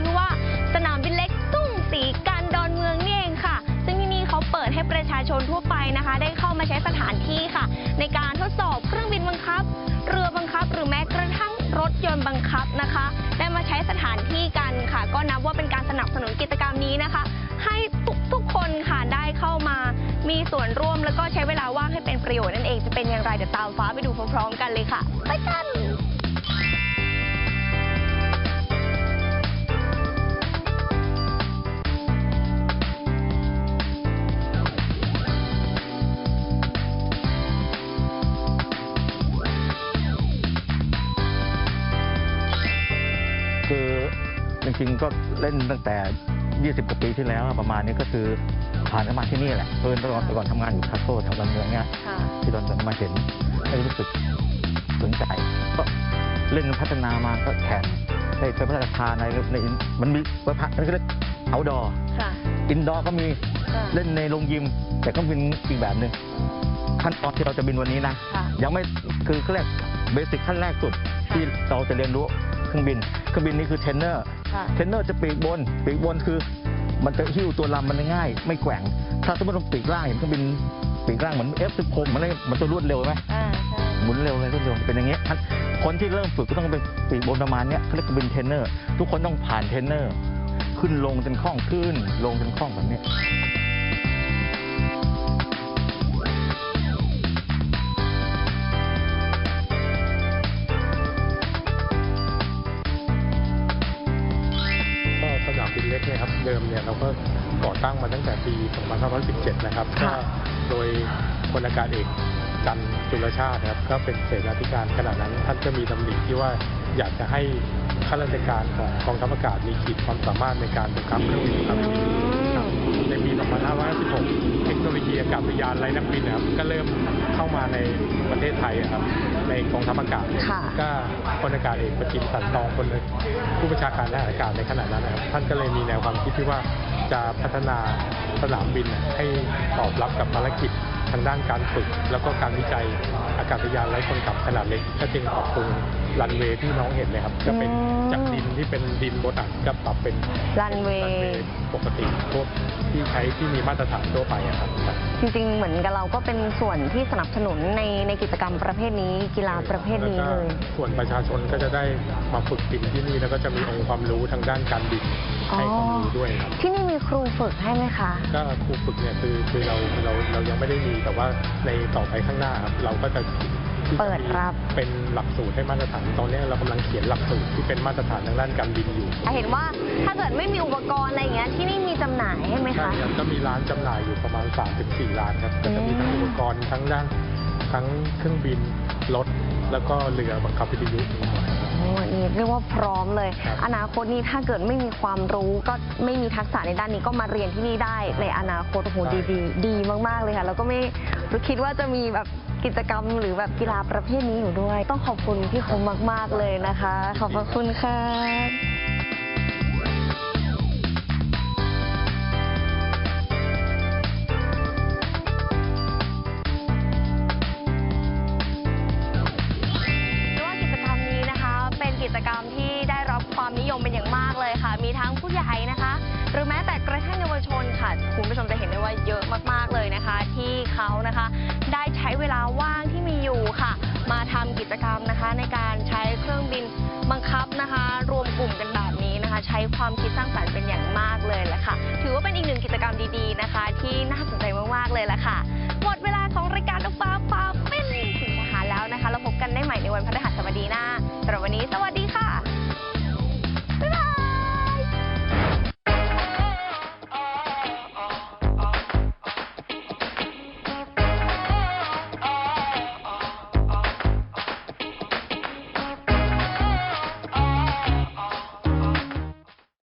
ชื่อว่า สนามบินเล็กตุ้งสีการดอนเมืองนี่เองค่ะ ซึ่งที่นี่เขาเปิดให้ประชาชนทั่วไปนะคะ ได้เข้ามาใช้สถานที่ค่ะ ในการทดสอบเครื่องบินบังคับ เรือบังคับ หรือแม้กระทั่งรถยนต์บังคับนะคะ ได้มาใช้สถานที่กันค่ะ ก็นับว่าเป็นการสนับสนุนกิจกรรมนี้นะคะ ให้ทุกทุกๆคนค่ะได้เข้ามามีส่วนร่วมแล้วก็ใช้เวลาว่างให้เป็นประโยชน์นั่นเองจะเป็นอย่างไรเดี๋ยวตามฟ้าไปดูพร้อมๆ กันเลยค่ะ ไปกัน ริงๆก็เล่นตั้งแต่ 20 กว่าปีที่แล้วอะประมาณนี้ก็คือผ่านเข้ามาที่นี่แหละเออตอนก่อนทำงานอยู่คาโซ่แถวดอนเมืองเนี่ยค่ะ ที่ดอนเมืองมาเห็นได้รู้สึกสนใจก็เล่นพัฒนามาก็แข่งได้ไปพระราชทานในในมันมีประพันธ์นั่นก็เรียกเอาดอค่ะ อินดอร์ก็มีค่ะเล่นในโรงยิม แต่ก็เป็นอีกแบบหนึ่งขั้นตอนที่เราจะบินวันนี้นะ ค่ะ ยังไม่คือเขาเรียกเบสิกขั้นแรกสุดที่เราจะเรียนรู้เครื่องบิน เครื่องบินนี่คือเทรนเนอร์ ค่ะเทรนเนอร์จะปีกบน ปีกบนคือ มันจะหิ้วตัวลำมันง่าย ไม่แกว่ง ถ้าสมมติเราปีกล่างเห็นเครื่องบินปีกล่างเหมือน F16 มันเลยมันจะรวดเร็วไหมอ่าใช่ หมุนเร็วเลยรวดเร็วเป็นอย่างเงี้ยคนที่เริ่มฝึกก็ต้องเป็นปีกบนประมาณเนี้ยเขาเรียกว่าเป็นเทรนเนอร์ ทุกคนต้องผ่านเทรนเนอร์ ขึ้นลงจนคล่องขึ้น ลงจนคล่องแบบเนี้ย นามบินเล็กเนี่ยครับเดิมเนี่ยเราก็ก่อตั้งมาตั้งแต่ปี 2517 นะครับก็ค่ะ โดยพลอากาศเอกจันทร์จุลชาตินะครับก็เป็นเสนาธิการขณะนั้นท่านก็มีดำริที่ว่าอยากจะให้ข้าราชการของกองทัพอากาศมีขีดความสามารถในการบังคับเครื่องบินครับ อืม ครับในปี 2516 เทคโนโลยี อากาศยานไร้นักบินนะครับก็เริ่มเข้ามาในประเทศไทยอะครับในกองทัพอากาศเนี่ยค่ะก็พลอากาศเอกประจิตรสันทองคนหนึ่งผู้บัญชาการทหารอากาศในขณะนั้นนะครับท่านก็เลยมีแนวความคิดที่ว่าจะพัฒนาสนามบินน่ะให้ตอบรับกับภารกิจ ทางด้านการฝึก แล้วก็การวิจัยอากาศยานไร้คนขับขนาดเล็ก ก็จึงปรับปรุงรันเวย์ที่น้องเห็นเลยครับ ก็เป็นอืมจากดินที่เป็นดินบดอัดก็ปรับเป็นรันเวรันเวย์ย์ ปกติพวกที่ใช้ที่มีมาตรฐานทั่วไปอะครับ จริงๆ เหมือนกับเราก็เป็นส่วนที่สนับสนุนในในกิจกรรมประเภทนี้ กีฬาประเภทนี้เลยแวก็ส่วนประชาชนก็จะได้มาฝึกบินที่นี่แล้วก็จะมีองค์ความรู้ทางด้านการบินอ๋อ ให้ความรู้ด้วยครับ ที่นี่มีครูฝึกให้ไหมคะ ก็ครูฝึกเนี่ยคือคือเราเราเรายังไม่ได้มีแต่ว่าในต่อไปข้างหน้าครับเราก็จะที่จะเปิดรับเป็นหลักสูตรให้มาตรฐานตอนนี้เรากำลังเขียนหลักสูตรที่เป็นมาตรฐานทางด้านการบินอยู่เห็นว่าถ้าเกิดไม่มีอุปกรณ์อะไรอย่างเงี้ยที่นี่มีจำหน่ายให้ไหมใช่คะครับก็มีร้านจำหน่ายอยู่ประมาณ 3-4 ร้านครับก็จะมีทั้งอืมอุปกรณ์ทั้งด้านทั้งเครื่องบินรถแล้วก็เรือบังคับวิทยุ มีหมดครับโอ้นี่เรียกว่าพร้อมเลยครับอนาคตนี้ถ้าเกิดไม่มีความรู้ก็ไม่มีทักษะในด้านนี้ก็มาเรียนที่นี่ได้ในอนาคตโอ้โหดีดีดีมากๆเลยค่ะ แล้วก็ไม่คิดว่าจะมีแบบกิจกรรมหรือแบบกีฬาประเภทนี้อยู่ด้วย ต้องขอบคุณพี่คมมาก ๆเลยนะคะ ขอบพระคุณค่ะ อย่างมากเลยค่ะ มีทั้งผู้ใหญ่นะคะ หรือแม้แต่กระทั่งเยาวชนค่ะ คุณผู้ชมจะเห็นได้ว่าเยอะมากๆเลยนะคะ ที่เขานะคะได้ใช้เวลาว่างที่มีอยู่ค่ะ มาทำกิจกรรมนะคะ ในการใช้เครื่องบินบังคับนะคะ รวมกลุ่มกันแบบนี้นะคะ ใช้ความคิดสร้างสรรค์เป็นอย่างมากเลยแหละค่ะ ถือว่าเป็นอีกหนึ่งกิจกรรมดีๆนะคะ ที่น่าสนใจมากๆเลยแหละค่ะ หมดเวลาของรายการนกฟ้าฟ้า